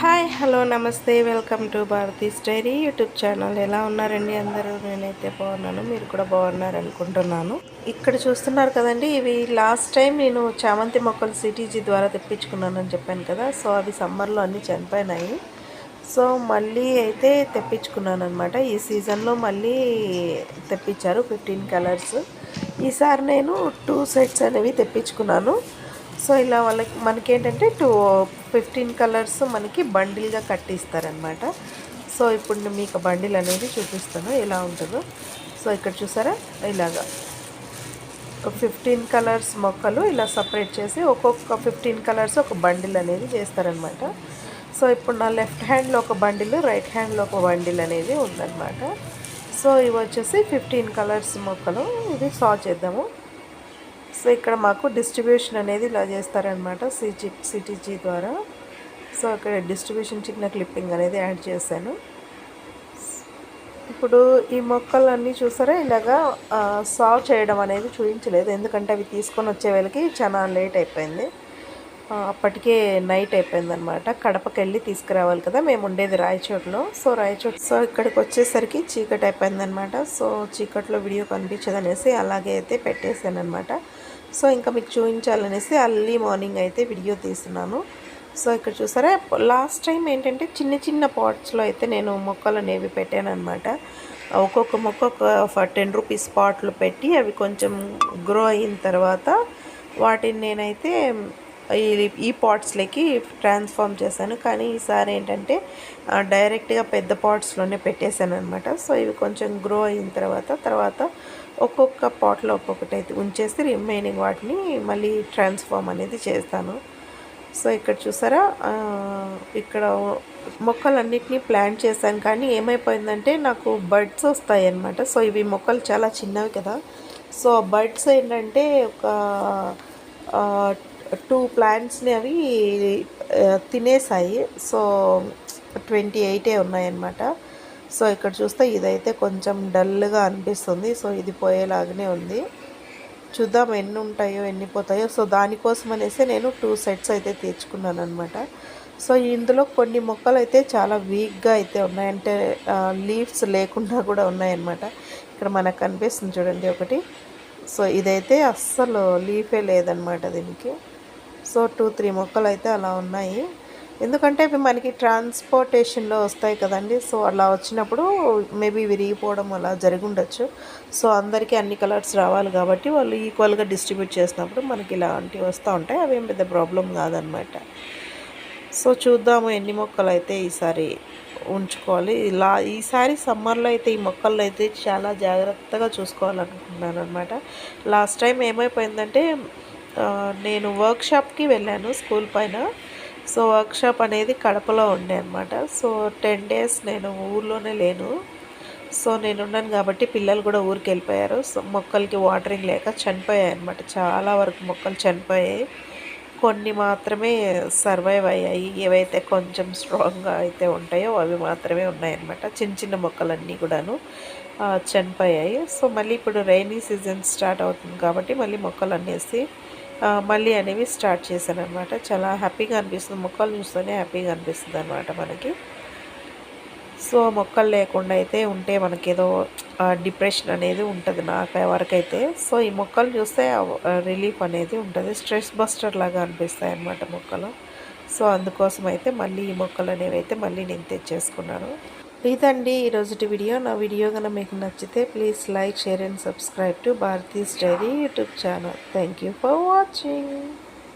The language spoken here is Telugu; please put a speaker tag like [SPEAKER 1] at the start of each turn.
[SPEAKER 1] హాయ్ హలో నమస్తే welcome to Bharati diary YouTube channel ఎలా ఉన్నారండి అందరూ? నేనైతే బాగున్నాను మీరు కూడా బాగున్నారు అనుకుంటున్నాను. ఇక్కడ చూస్తున్నారు కదండి ఇవి లాస్ట్ టైం నేను చామంతి మొక్కలు సిటీజీ ద్వారా తెప్పించుకున్నానని చెప్పాను కదా సో అవి సమ్మర్లో అన్నీ చనిపోయినాయి. సో మళ్ళీ అయితే తెప్పించుకున్నాను అనమాట ఈ సీజన్లో మళ్ళీ తెప్పించారు ఫిఫ్టీన్ కలర్స్ ఈసారి నేను టూ సెట్స్ అనేవి తెప్పించుకున్నాను. సో ఇలా వాళ్ళకి మనకేంటంటే టూ ఫిఫ్టీన్ కలర్స్ మనకి బండిల్గా కట్టిస్తారనమాట సో ఇప్పుడు మీకు బండిల్ అనేది చూపిస్తాను ఎలా ఉంటుందో. సో ఇక్కడ చూసారా? ఇలాగా. ఫిఫ్టీన్ కలర్స్ మొక్కలు ఇలా సపరేట్ చేసి ఒక్కొక్క ఫిఫ్టీన్ కలర్స్ ఒక బండిల్ అనేది చేస్తారనమాట సో ఇప్పుడు నా లెఫ్ట్ హ్యాండ్లో ఒక బండిల్ రైట్ హ్యాండ్లో ఒక బండిల్ అనేది ఉందన్నమాట. సో ఇవి వచ్చేసి ఫిఫ్టీన్ కలర్స్ మొక్కలు. ఇది సా చేద్దాము. సో ఇక్కడ మాకు డిస్ట్రిబ్యూషన్ అనేది ఇలా చేస్తారనమాట సిజీ సిటీజీ ద్వారా. సో అక్కడ డిస్ట్రిబ్యూషన్ చిన్న క్లిప్పింగ్ అనేది యాడ్ చేశాను. ఇప్పుడు ఈ మొక్కలన్నీ చూసారా? ఇలాగా సాల్వ్ చేయడం అనేది చూపించలేదు. ఎందుకంటే అవి తీసుకొని వచ్చే వాళ్ళకి చాలా లేట్ అయిపోయింది. అప్పటికే నైట్ అయిపోయింది అనమాట కడపకి వెళ్ళి తీసుకురావాలి కదా మేము ఉండేది రాయచోట్లో. సో రాయచోట్ సో ఇక్కడికి వచ్చేసరికి చీకటి అయిపోయింది అనమాట సో చీకట్లో వీడియో కనిపించదనేసి అలాగే అయితే పెట్టేశాను అనమాట సో ఇంకా మీకు చూపించాలనేసి అర్లీ మార్నింగ్ అయితే వీడియో తీస్తున్నాను. సో ఇక్కడ చూసారా లాస్ట్ టైం ఏంటంటే చిన్న చిన్న పాట్స్లో అయితే నేను మొక్కలు అనేవి పెట్టాను అనమాట ఒక్కొక్క మొక్క ఒక టెన్ రూపీస్ పాట్లు పెట్టి అవి కొంచెం గ్రో అయిన తర్వాత వాటిని నేనైతే ఈ ఈ పాట్స్లోకి ట్రాన్స్ఫార్మ్ చేశాను. కానీ ఈసారి ఏంటంటే డైరెక్ట్గా పెద్ద పాట్స్లోనే పెట్టేశాను అనమాట సో ఇవి కొంచెం గ్రో అయిన తర్వాత తర్వాత ఒక్కొక్క పాట్లో ఒక్కొక్కటి అయితే ఉంచేసి రిమైనింగ్ వాటిని మళ్ళీ ట్రాన్స్ఫార్మ్ అనేది చేస్తాను. సో ఇక్కడ చూసారా? ఇక్కడ మొక్కలన్నిటినీ ప్లాంట్ చేశాను. కానీ ఏమైపోయిందంటే నాకు బర్డ్స్ వస్తాయి అన్నమాట. సో ఇవి మొక్కలు చాలా చిన్నవి కదా. సో బర్డ్స్ ఏంటంటే ఒక టూ ప్లాంట్స్ని అవి తినేసాయి సో ట్వంటీ ఎయిటే ఉన్నాయన్నమాట. సో ఇక్కడ చూస్తే ఇదైతే కొంచెం డల్గా అనిపిస్తుంది. సో ఇది పోయేలాగానే ఉంది. చూద్దాం ఎన్ని ఉంటాయో ఎన్ని పోతాయో సో దానికోసం అనేసి నేను టూ సెట్స్ అయితే తెచ్చుకున్నాను అనమాట సో ఇందులో కొన్ని మొక్కలు అయితే చాలా వీక్గా అయితే ఉన్నాయి. అంటే లీవ్స్ లేకుండా కూడా ఉన్నాయన్నమాట. ఇక్కడ మనకు కనిపిస్తుంది చూడండి ఒకటి. సో ఇదైతే అస్సలు లీఫే లేదనమాట దీనికి. సో టూ త్రీ మొక్కలు అయితే అలా ఉన్నాయి. ఎందుకంటే ఇవి మనకి ట్రాన్స్పోర్టేషన్లో వస్తాయి కదండి. సో అలా వచ్చినప్పుడు మేబీ విరిగిపోవడం అలా జరిగి ఉండొచ్చు సో అందరికీ అన్ని కలర్స్ రావాలి కాబట్టి వాళ్ళు ఈక్వల్గా డిస్ట్రిబ్యూట్ చేసినప్పుడు మనకి ఇలాంటివి వస్తూ ఉంటాయి. అవేం పెద్ద ప్రాబ్లం కాదనమాట. సో చూద్దాము ఎన్ని మొక్కలు అయితే ఈసారి ఉంచుకోవాలి. ఇలా ఈసారి సమ్మర్లో అయితే ఈ మొక్కల్లో అయితే చాలా జాగ్రత్తగా చూసుకోవాలనుకుంటున్నాను అనమాట లాస్ట్ టైం ఏమైపోయిందంటే నేను వర్క్షాప్కి వెళ్ళాను స్కూల్ పైన. సో వర్క్షాప్ అనేది కడపలో ఉండే అనమాట సో టెన్ డేస్ నేను ఊర్లోనే లేను. సో నేను ఉన్నాను కాబట్టి పిల్లలు కూడా ఊరికి వెళ్ళిపోయారు. సో మొక్కలకి వాటరింగ్ లేక చనిపోయాయి అనమాట చాలా వరకు మొక్కలు చనిపోయాయి. కొన్ని మాత్రమే సర్వైవ్ అయ్యాయి. ఏవైతే కొంచెం స్ట్రాంగ్గా అయితే ఉంటాయో అవి మాత్రమే ఉన్నాయన్నమాట. చిన్న చిన్న మొక్కలన్నీ కూడాను చనిపోయాయి. సో మళ్ళీ ఇప్పుడు రైనీ సీజన్ స్టార్ట్ అవుతుంది కాబట్టి మళ్ళీ మొక్కలు అనేసి మళ్ళీ అనేవి స్టార్ట్ చేశాను అనమాట చాలా హ్యాపీగా అనిపిస్తుంది. మొక్కలు చూస్తేనే హ్యాపీగా అనిపిస్తుంది అనమాట మనకి. సో మొక్కలు లేకుండా అయితే ఉంటే మనకేదో డిప్రెషన్ అనేది ఉంటుంది నాకు వరకైతే. సో ఈ మొక్కలు చూస్తే రిలీఫ్ అనేది ఉంటుంది. స్ట్రెస్ బస్టర్ లాగా అనిపిస్తాయి అన్నమాట మొక్కలు. సో అందుకోసం అయితే మళ్ళీ ఈ మొక్కలు అనేవి అయితే మళ్ళీ నేను తెచ్చేసుకున్నాను. ఇదండి ఈరోజుటి వీడియో. నా వీడియో కనుక మీకు నచ్చితే please like share and subscribe to Bharati's diary YouTube channel. Thank you for watching.